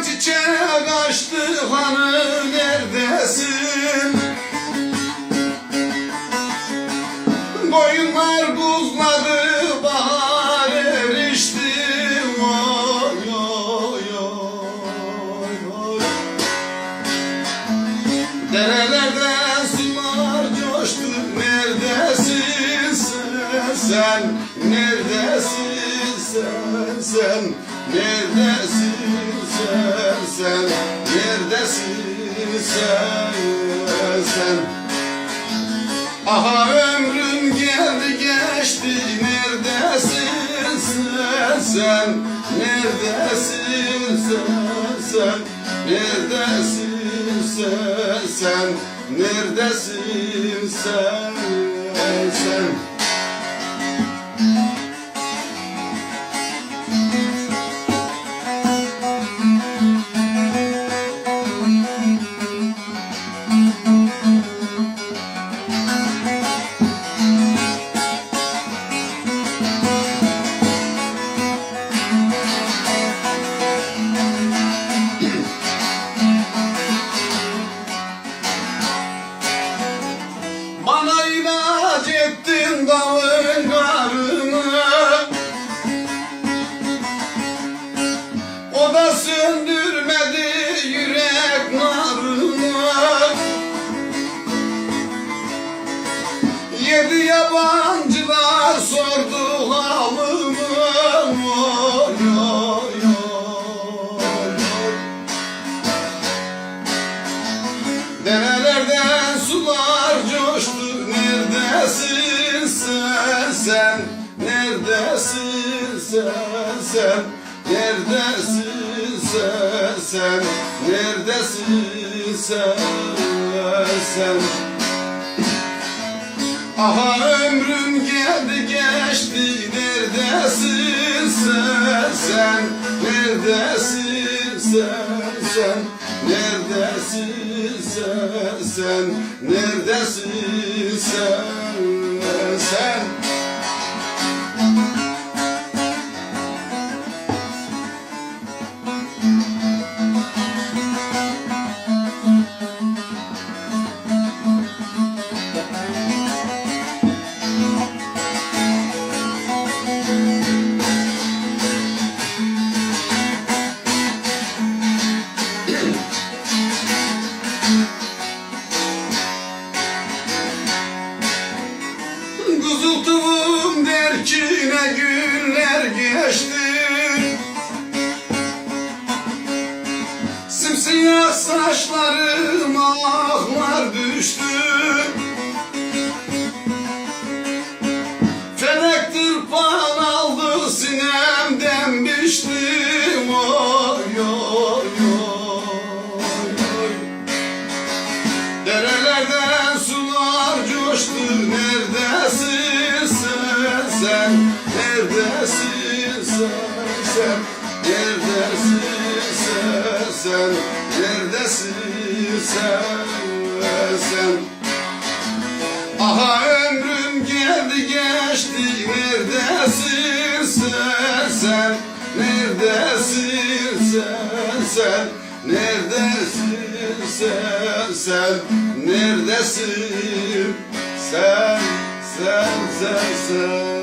Gittikçe kaçtı hanı neredesin? Boyunlar buzladı bahar erişti. Oy oy oy oy. Derelerden sular coştu Neredesin? Sen Neredesin sen, sen Neredesin sen, sen Neredesin sen, sen Aha ömrüm geldi geçti. Neredesin sen, sen Neredesin sen, sen Neredesin sen, sen? Neredesin sen, sen Neredesin sen sen? Neredesin sen sen? Neredesin sen sen? Neredesin sen sen? Aha ömrüm geldi geçti. Neredesin sen sen? Neredesin sen sen? Neredesin sen sen? Neredesin sen geçti Simsiyah saçlarım ahlar düştü. Felek tırpan aldı sinemden biçtim. Oy oy oy oy. Derelerden sular coştu. Neredesin sen? Sen Neredesin sen Aha ömrüm geldi geçti. Neredesin sen? Sen Neredesin sen? Sen Neredesin sen? Sen Neredesin sen sen sen sen